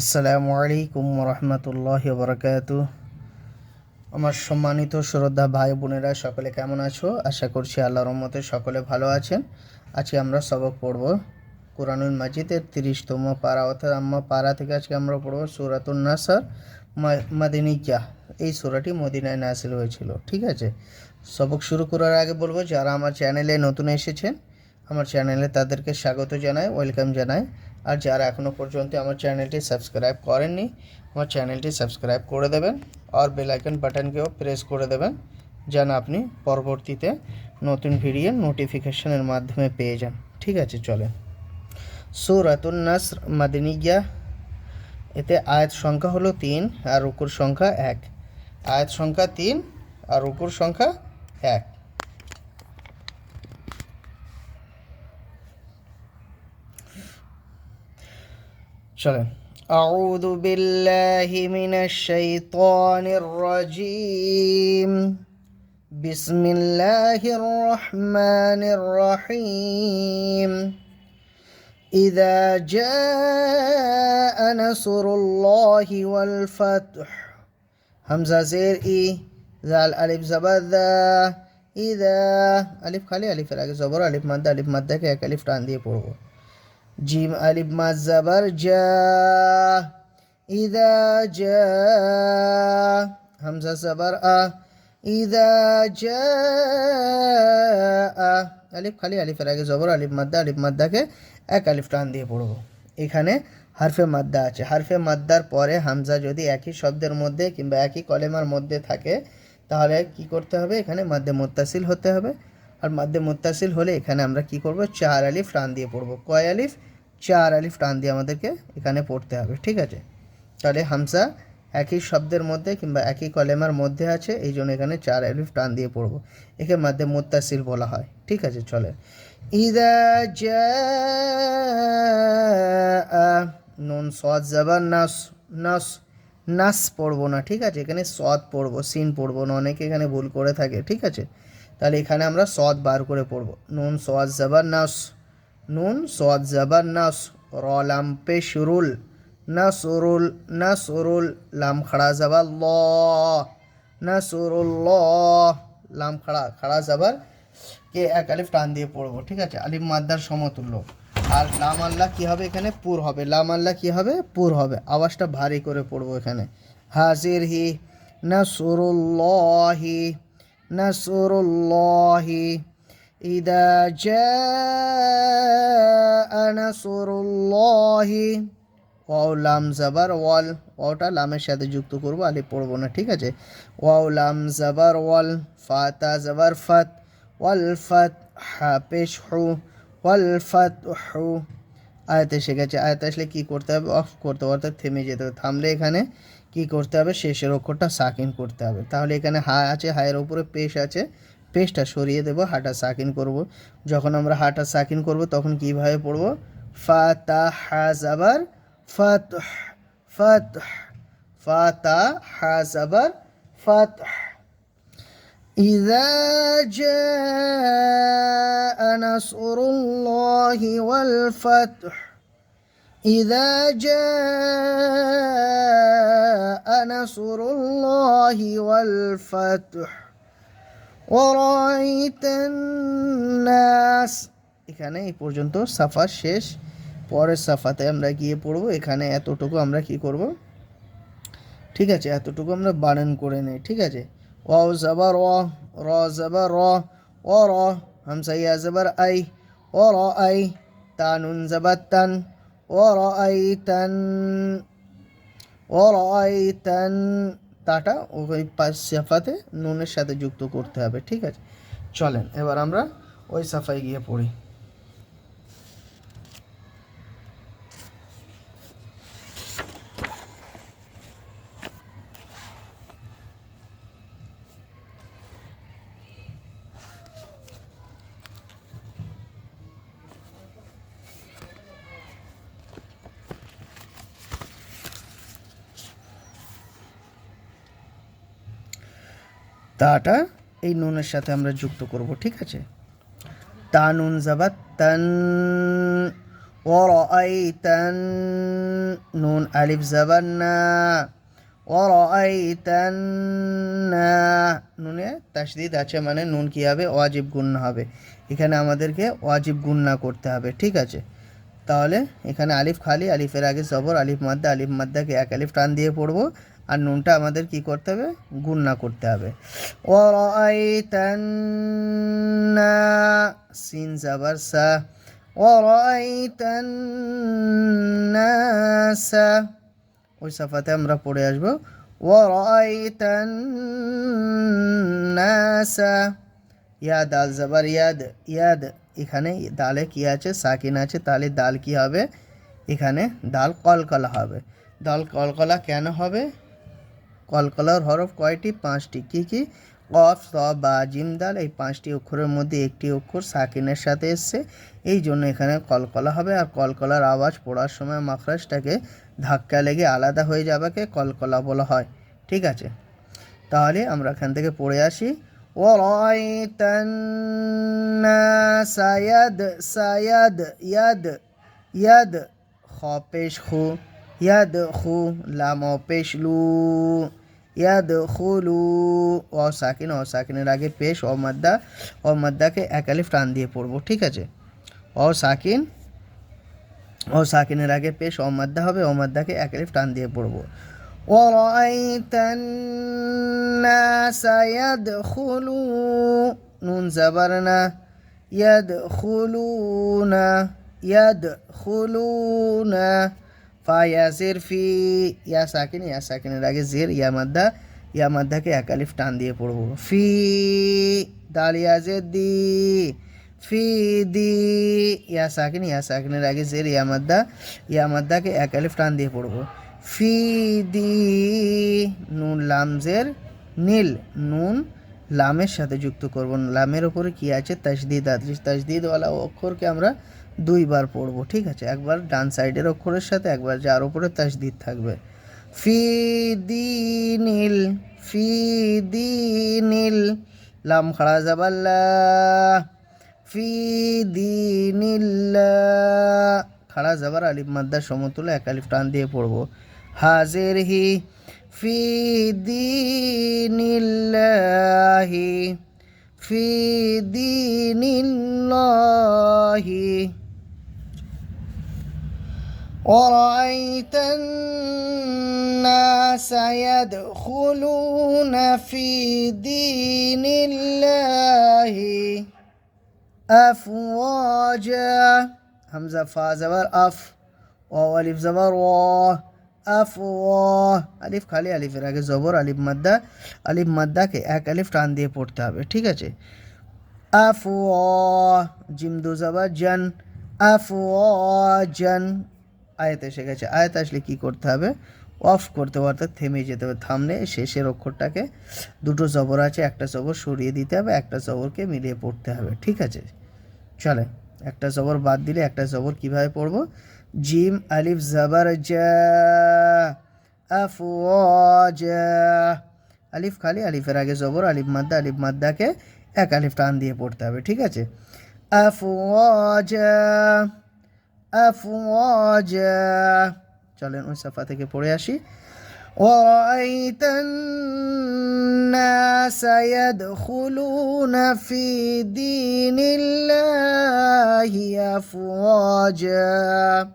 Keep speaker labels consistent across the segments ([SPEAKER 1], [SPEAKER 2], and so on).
[SPEAKER 1] আসসালামু আলাইকুম রহমতুল্লাহ বরকাত আমার সম্মানিত শ্রদ্ধা ভাই বোনেরা, সকলে কেমন আছো? আশা করছি আল্লাহর রহমতে সকলে ভালো আছেন। আজকে আমরা সবক পড়ব কোরআনুল মাজিদের তিরিশতম পারা। অর্থাৎ আম্মা পারা থেকে আজকে আমরা পড়ব সুরাতুল নাসার মাদিনিজা এই সুরাটি মদিনায় নাসিল হয়েছিল, ঠিক আছে? সবক শুরু করার আগে বলব, যারা আমার চ্যানেলে নতুন এসেছেন, আমার চ্যানেলে তাদেরকে স্বাগত জানাই, ওয়েলকাম জানাই। আর যারা এখনও পর্যন্ত আমার চ্যানেলটি সাবস্ক্রাইব করেননি, আমার চ্যানেলটি সাবস্ক্রাইব করে দেবেন আর বেল আইকন বাটনকেও প্রেস করে দেবেন যেন আপনি পরবর্তীতে নতুন ভিডিও নোটিফিকেশনের মাধ্যমে পেয়ে যান। ঠিক আছে, চলেন। সুরাতুন নাসর মাদিনিয়া, এতে আয়াত সংখ্যা হলো তিন আর রুকুর সংখ্যা এক। আয়াত সংখ্যা তিন আর রুকুর সংখ্যা এক। চলেন أعوذ بالله من الشيطان الرجيم بسم الله الرحمن الرحيم إذا جاء نصر الله والفتح همزة زير إي ذال ألف زبر ذا إذا ألف খালি আলিফের আগে জবর আলিফ মাদ্দা আলিফ মাদ্দাকে এক আলিফ টান দিয়ে পড়বো জিম আলিফ মাজ জাবার জা ইদা জা হামজা জাবার আ ইদা জা আলিফ খালি আলিফের আগে জবর আলিফ মাদ্দা আলিফ মাদ্দাকে এক আলিফ টান দিয়ে পড়ব। এখানে হারফে মাদ্দা আছে। হারফে মাদ্দার পরে হামজা যদি একই শব্দের মধ্যে কিংবা একই কলেমার মধ্যে থাকে, তাহলে কি করতে হবে? এখানে মাদ্দে মোত্তাসিল হতে হবে। আর মাদ্দে মোত্তাসিল হলে এখানে আমরা কি করব? চার আলিফ টান দিয়ে পড়ব। কয় আলিফ? চার আলিফ টান দিয়ে আমাদেরকে এখানে পড়তে হবে, ঠিক আছে? তাহলে হামসা একই শব্দের মধ্যে কিংবা একই কলেমার মধ্যে আছে, এই জন্য এখানে চার আলিফ টান দিয়ে পড়ব। একে মাদ্দে মোত্তাসিল বলা হয়, ঠিক আছে? চলে। ইদা নুন সদ জাবার নাস নাস নাস পড়ব না, ঠিক আছে? এখানে সদ পড়ব, সিন পড়ব না, অনেকে এখানে ভুল করে থাকে, ঠিক আছে? তাহলে এখানে আমরা সদ বার করে পড়ব। নুন সদ জাবার নাস, নুন সদ জাবার নাস, র লাম পেশরুল নাসরুল নাসরুল, লাম খাড়া জাবার ল না নাসরুল ল, লাম খাড়া খাড়া জাবার কে এক আলিফ টান দিয়ে পড়ব, ঠিক আছে? আলিফ মাদ্দার সমতুল্য। আর লাম আল্লাহ কী হবে এখানে? পুর হবে। লাম আল্লাহ কী হবে? পুর হবে। আওয়াজটা ভারী করে পড়ব এখানে। হাজির হি না নাসরুল্লাহি। নাসরুল্লাহি ইদা জাআ নাসরুল্লাহি ওয়াও লাম জাবার ওয়াল ওয়াওটা লামের সাথে যুক্ত করব আলিফ পড়ব না, ঠিক আছে? ওয়াও লাম জাবার ওয়াল ফাতা জাবার ফাত ওয়াল ফাত হা পেশ হু. ওয়াল ফাত হু. আয়াতে গেছে। আয়াতে আসলে কী করতে হবে? অফ করতে অর্থাৎ থেমে যেতে হবে। থামলে এখানে কি করতে হবে শেষের অক্ষরটা সাকিন করতে হবে তাহলে এখানে হা আছে হায়ের উপরে পেশ আছে পেশটা সরিয়ে দেবো হাটা সাকিন করব যখন আমরা হাটা সাকিন করব তখন কিভাবে পড়বো ফাতা হা জাবার ফাত ফাত ফাতা হা জাবার ফাত إذا جاء نصر الله والفتح إذا جاء نصر الله والفتح ورأيت الناس এখানে এই পর্যন্ত সাফা শেষ পরের সাফাতে আমরা গিয়ে পড়বো এখানে এতটুকু আমরা কি করব ঠিক আছে এতটুকু আমরা বানান করে নেই ঠিক আছে ওয়াও জাবার র র জাবার র ও র হামসা ইয়া জাবার আই ও র আই তানুন জাবার তান ওরাইতান আই তান ও আই তান তাটা ওই সাফাতে নুনের সাথে যুক্ত করতে হবে, ঠিক আছে? চলেন, এবার আমরা ওই সাফায় গিয়ে পড়ি। তাটা এই নুনের সাথে আমরা যুক্ত করব, ঠিক আছে? তা নুন জাবাত তান আলিফ জাবার না ওরাইতান না। নুনে তাসদিদ আছে মানে নুন কি হবে? ওয়াজিব গুন্না হবে। এখানে আমাদেরকে ওয়াজিব গুন্না করতে হবে, ঠিক আছে? তাহলে এখানে আলিফ খালি, আলিফের আগে জবর, আলিফ মাদ্দা, আলিফ মাদ্দাকে এক আলিফ টান দিয়ে পড়ব। আর নুনটা আমাদের কি করতে হবে? গুন্না করতে হবে। সিন জাবার সা। ওই সাফাতে আমরা পড়ে আসব। ওরাইতান্নাসা ইয়া দাল জাবার, ইয়াদ ইয়াদ। এখানে দালে কি আছে? সাকিন আছে। তাহলে দাল কি হবে? এখানে দাল কলকলা হবে। দাল কলকলা কেন হবে? কলকলার হরফ কয়টি পাঁচটি কি কি কফ স বা জিম দাল এই পাঁচটি অক্ষরের মধ্যে একটি অক্ষর সাকিনের সাথে এসছে এই জন্য এখানে কলকলা হবে আর কলকলার আওয়াজ পড়ার সময় মাখরাজটাকে ধাক্কা লেগে আলাদা হয়ে যাবাকে কলকলা বলা হয় ঠিক আছে তাহলে আমরা এখান থেকে পড়ে আসি ورأيت الناس يد سيد يد يد خا پیش خو يد خو লামো পেশ লু ইয়াদ খুলু ও সাকিন ও সাকিনের আগে পেশ ও মাদ্দা ও মাদ্দাকে একালিফ টান দিয়ে পড়বো ঠিক আছে ও সাকিন ও সাকিনের আগে পেশ ও মাদ্দা হবে ও মাদ্দাকে একালিফ টান দিয়ে পড়বো ورأيت الناس يدخلون نون زبرنا يدخلون يدخلون ফায়াজির ফি, ইয়া সাকিন, ইয়া সাকিনের আগে জের, ইয়া মাদ্দা, ইয়া মাদ্দাকে একালিফ টান দিয়ে পড়ব। ফি দালিয়াজে দি ফি দি, ইয়া সাকিন, ইয়া সাকিনের আগে জের, ইয়া মাদ্দা, ইয়া মাদ্দাকে একালিফ টান দিয়ে পড়ব। ফি দি, নুন লামজের নীল, নুন লামের সাথে যুক্ত করব। লামের ওপরে কি আছে? তাজদিদ আদৃশ তাজদিদওয়ালা অক্ষরকে আমরা দুইবার পড়ব, ঠিক আছে? একবার ডান সাইডের অক্ষরের সাথে, একবার যার ওপরে তাজদিদ থাকবে। ফি দি নীল, ফি দি নীল, লাম খাড়া জাবাল্লা। ফি দি নীল্লা, খাড়া যাবার আলিফ মাদ্দার সমতুলে এক আলিফ টান দিয়ে পড়ব। হাজির হি, ফি দীনিল্লাহি ফি দীনিল্লাহি ورأيت الناس يدخلون في دين الله أفواجا همزة فا زبر أف واو ألف زبر وا أف وا আলিফ খালি আলিফের আগে জবর আলিফ মাদ্দা আলিফ মাদ্দাকে এক আলিফ টান দিয়ে পড়তে হবে ঠিক আছে আফ জিম দু জবর জান আফ জান আয়াত এসে গেছে। আয়াত আসলে কী করতে হবে? অফ করতে হবে, অর্থাৎ থেমে যেতে হবে। থামলে শেষের অক্ষরটাকে দুটো জবর আছে, একটা জবর সরিয়ে দিতে হবে, একটা জবরকে মিলিয়ে পড়তে হবে। ঠিক আছে? চলে। একটা জবর বাদ দিলে একটা জবর কীভাবে পড়ব? জিম আলিফ জাবার জা আফওয়াজা আলিফ খালি, আলিফের আগে জবর, আলিফ মাদ্দা, আলিফ মাদ্দাকে এক আলিফ টান দিয়ে পড়তে হবে। ঠিক আছে? আফওয়াজা আফওয়াজা চলেন ওই সাফা থেকে পড়ে আসি ورأيت الناس يدخلون في دين الله أفواجا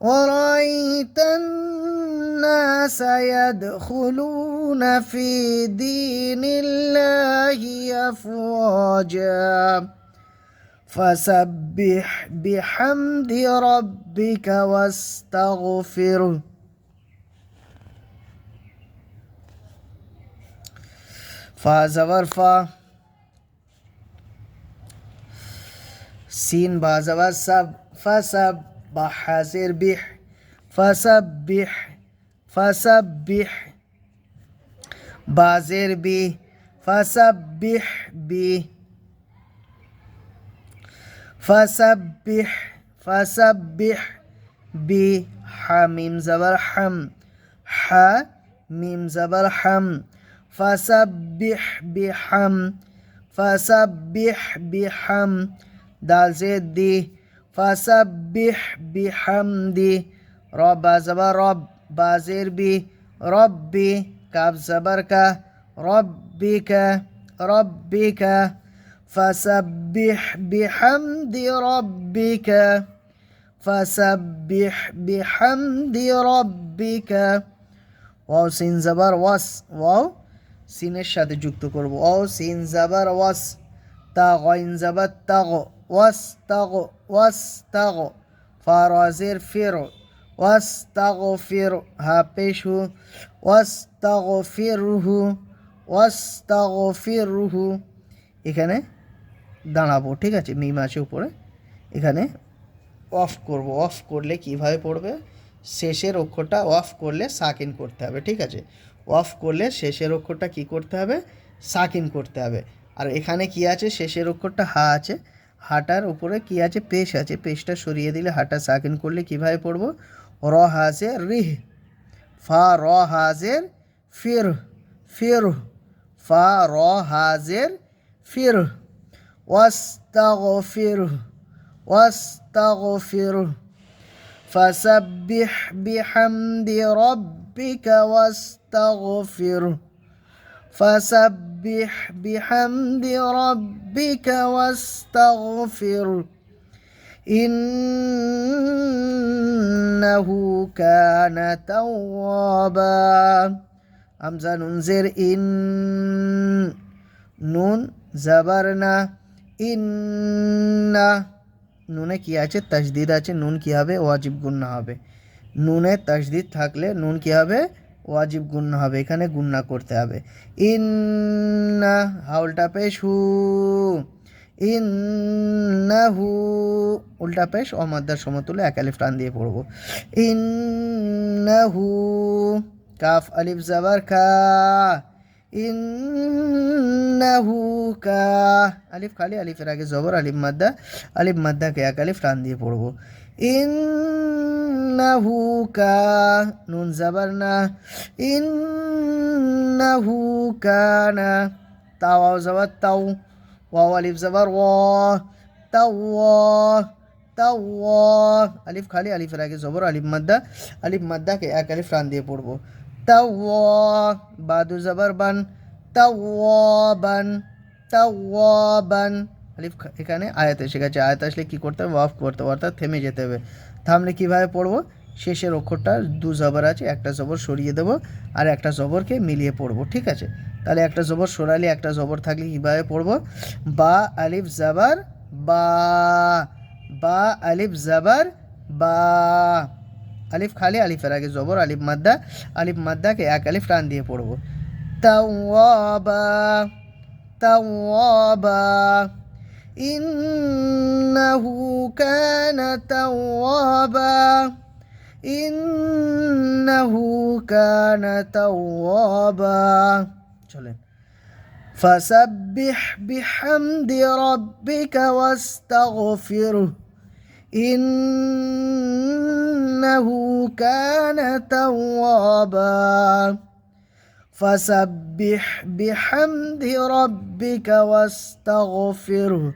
[SPEAKER 1] ورأيت الناس يدخلون في دين الله أفواجا فسبح بحمد ربك واستغفره فا زبر فا سين با زبر سب فسب حازر بح فسبح. فسبح. بازر بي فسبح بي فسبح فسبح بحميم زبر حم ح ميم زبر حم. فسبح بحم فسبح بحم دال زيد دي فسبح بحمد رب زبر رب بازير بي. ربي كاب زبر كه ربك ربك ফাসাব্বিহ বিহামদি রব্বিকা ফাসাব্বিহ বিহামদি রব্বিকা ওয়াও সিন জাবার ওয়াস, ওয়াও সিনের সাথে যুক্ত করব। ওয়াও সিন জাবার ওয়াস, তা গইন জাবার তাগ ওয়াস তাগ ওয়াস তাগ ফারাজের ফির ফিরহু, ওয়াস তাগ ফিরহু, এখানে দাঁড়াবো, ঠিক আছে? মিম আছে উপরে। এখানে অফ করব। অফ করলে কীভাবে পড়বে? শেষের অক্ষরটা অফ করলে সাকিন করতে হবে, ঠিক আছে? অফ করলে শেষের অক্ষরটা কি করতে হবে? সাকিন করতে হবে। আর এখানে কি আছে? শেষের অক্ষরটা হা আছে। হাটার উপরে কি আছে? পেশ আছে। পেশটা সরিয়ে দিলে হাটা সাকিন করলে কীভাবে পড়ব? র হাজে রিহ। ফা, র হাজের ফির ফির ফা, র হাজের ফির واستغفره واستغفره. فسبح بحمد ربك واستغفره. فسبح بحمد ربك واستغفره. إنه كان توابا. همزة ننذر. إن نون زبرنا. ইন্না, নুনে কি আছে? তাজদিদ আছে, নুন কি হবে? ওয়াজিব গুন্না হবে। নুনে তাজদিদ থাকলে নুন কি হবে? ওয়াজিব গুন্না হবে। এখানে গুন্না করতে হবে। ইন্না, হাউলটা পেশ হু। ইন্নাহু উল্টা পেশ, অমাদ্দার সমতুলে এক আলিফ টান দিয়ে পড়ব। ইন্নাহু কাফ, আলিফ, জাবার খা ইন্নাহু কা আলিফ খালি আলিফের আগে জবর, আলিফ মাদ্দা, আলিফ মাদ্দাকে এক আলিফ টান দিয়ে পড়ব। ইন্নাহু কা, নুন জাবার না। ইন্নাহু কানা তাও জবর, তাও। ওয়াও, আলিফ জবর, ওয়া। তাও তাও আলিফ খালি, আলিফের আগে জবর, আলিফ মাদ্দা, আলিফ মাদ্দাকে এক আলিফ টান দিয়ে পড়ব। তাওয়া বাদু জবর বান তাওয়াবান তাওয়াবান আলিফ এখানে আয়াত এসে গেছে আয়াত আসলে কী করতে হবে? ওয়াফ করতে হবে, অর্থাৎ থেমে যেতে হবে। থামলে কীভাবে পড়ব? শেষের অক্ষরটা দু জবর আছে, একটা জবর সরিয়ে দেবো আর একটা জবরকে মিলিয়ে পড়ব, ঠিক আছে? তাহলে একটা জবর সরালে একটা জবর থাকলে কীভাবে পড়ব? বা আলিফ জাবার বা বা আলিফ জাবার বা। আলিফ খালি আলিফের আগে জবর আলিফ মাদ্দা আলিফ মাদ্দাকে এক আলিফ টান দিয়ে পড়বো তাওয়াবা তাওয়াবা ইন্নাহু কানা তাওয়াবা ইন্নাহু কানা তাওয়াবা চলেন فسبح بحمد ربك واستغفره إنه كان توابا فسبح بحمد ربك واستغفره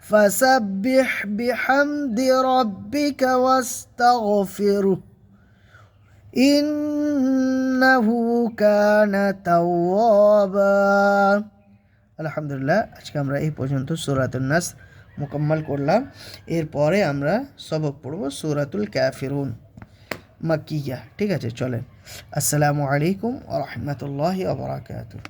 [SPEAKER 1] فسبح بحمد ربك واستغفره إنه كان توابا আলহামদুলিল্লাহ আজকে আমরা এই পর্যন্ত সুরাতুল নাস মোকাম্মল করলাম। এরপরে আমরা সবক পড়ব সুরাতুল ক্যাফিরুন মাকিয়া ঠিক আছে, চলেন। আসসালামু আলাইকুম রহমতুল্লাহ আবরাকাতুহ